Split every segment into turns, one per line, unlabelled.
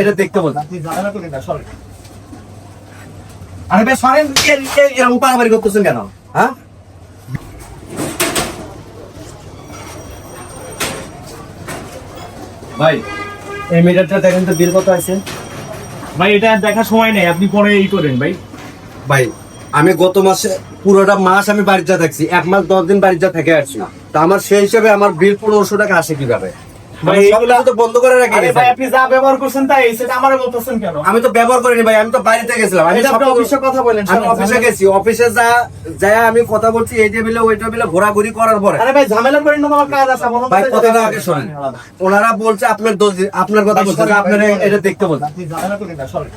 এটা দেখতে
না
আরে এরকম পারাবারি করতেছেন কেন? হ্যাঁ? ভাই এই মিটারটা দেখেন তো বিল কত আছে?
ভাই এটা দেখার সময় নেই আপনি পরে ই করেন ভাই।
ভাই আমি গত মাসে পুরোটা মাস আমি বাড়িতে থাকছি এক মাস দশ দিন বাড়িতে থেকে আসছি তা আমার সেই হিসাবে আমার বিল পনেরোশো টাকা আসে কীভাবে? আমি তো রাখি
আরে ভাই ব্যবহার
করিনি আমি তো গেছিলাম। আমি
অফিসে কথা বলেন
আমি অফিসে গেছি অফিসে যা যা আমি কথা বলছি এই টেবিলে ওই টেবিলে ঘোরাঘুরি করার পরে।
আরে ভাই ঝামেলা করেন না আমার কাজ আছে
ভাই কথাটা আগে শোনেন। ওনারা বলছে আপনার দোষ আপনার কথা বলছে আপনার এটা দেখতে বলছে
তুই ঝামেলা করি না সরে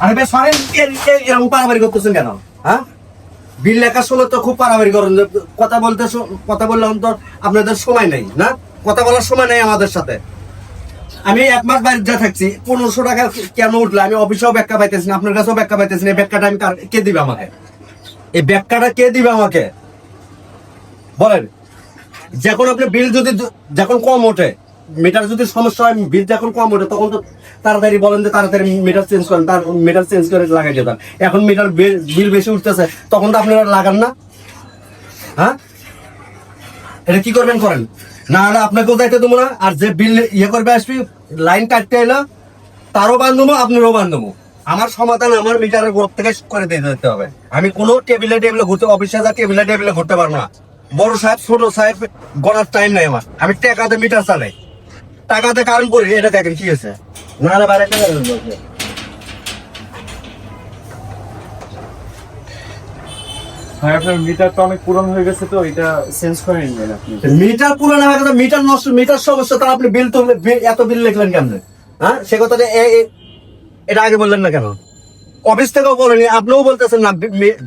আরে ভাই সরেন এ- এ- এরকম পারাবারি করতেছেন কেন? হ্যাঁ? বিল লেখার সময় তো খুব পারাবারি করেন কথা বলতে কথা বললে অন্তর আপনাদের সময় নাই না? কথা বলার সময় নেই আমাদের সাথে। আমি এক মাস বাড়িতে যা থাকছি, পনেরোশো টাকা কেন উঠল? আমি অফিসেও ব্যাখ্যা পাইতেছি না, আপনার কাছেও ব্যাখ্যা পাইতেছি না ব্যাখ্যাটা আমি কে দিবে আমাকে? এই ব্যাখ্যাটা কে দিবে আমাকে? বলেন, যখন আপনি বিল যদি যখন কম ওঠে মিটার যদি সমস্যা হয়, বিল যখন কম ওঠে, তখন তো তাড়াতাড়ি বলেন যে তাড়াতাড়ি মিটার চেঞ্জ করেন, তার মিটার চেঞ্জ করে লাগাই যেতেন এখন মিটার বিল বেশি উঠতেছে, তখন তো আপনারা লাগান না। হ্যাঁ? এটা কি করবেন, করেন? না হলে আপনাকেও দায়িত্ব দেবো না। আর যে বিল ইয়ে করবে আসবি লাইন কাটতে এলো, তারও বান্ধবো আপনারও বান্ধবো আমার সমাধান আমার মিটারের গোপ থেকে করে দিয়ে দিতে হবে। আমি কোনো টেবিলে টেবিলে ঘুরতে অফিসে যা টেবিলে টেবিলে ঘুরতে পারব না। বড় সাহেব, ছোট সাহেব গড়ার টাইম নাই আমার। আমি টাকাতে মিটার চালাই। টাকাতে কারণ করি, এটা দেখেন কি আছে না না বাইরে টাকা দেন বলছে।
ভাই, আপনার মিটার তো অনেক হয়ে গেছে তো, এটা চেঞ্জ করে নিলেন আপনি।
মিটার হয়ে মিটার নষ্ট মিটার তার আপনি বিল তো এত বিল লিখলেন কেন হ্যাঁ? সে এটা আগে বললেন না কেন? অফিস থেকেও বলেনি, আপনিও বলতেছেন না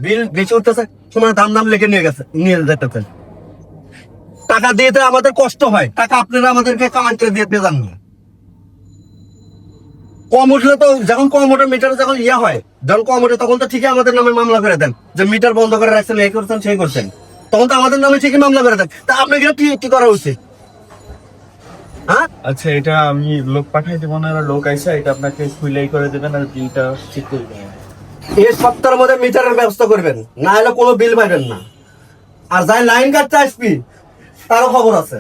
বিল বেশি উঠতেছে, সময় দাম দাম লিখে নিয়ে গেছে, নিয়ে যেতেছেন টাকা দিয়ে আমাদের কষ্ট হয়, টাকা আপনারা আমাদেরকে কামাই করে দিয়ে দিয়ে যান না। কম উঠলে তো যখন কম ওঠে মিটার যখন ইয়ে হয় যখন কম ওঠে তখন তো ঠিকই আমাদের নামে মামলা করে দেন। যে মিটার বন্ধ করে রাখছেন এই করছেন সেই করছেন। তখন তো আমাদের নামে ঠিকই মামলা করে দেন। তা আপনাকে কি করা উচিত? হ্যাঁ?
আচ্ছা এটা আমি লোক পাঠাই দেবো না লোক আইসা এটা আপনাকে খুলেই করে দেবেন আর বিলটা ঠিক করে দেবেন।
এই সপ্তাহের মধ্যে মিটারের ব্যবস্থা করবেন। না হলে কোনো বিল পাইবেন না। আর যাই লাইন কাটতে আসবি তারও খবর আছে।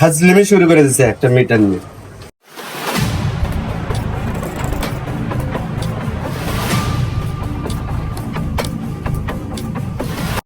হাজলিমি শুরু করে দিছে একটা মিটার নিয়ে।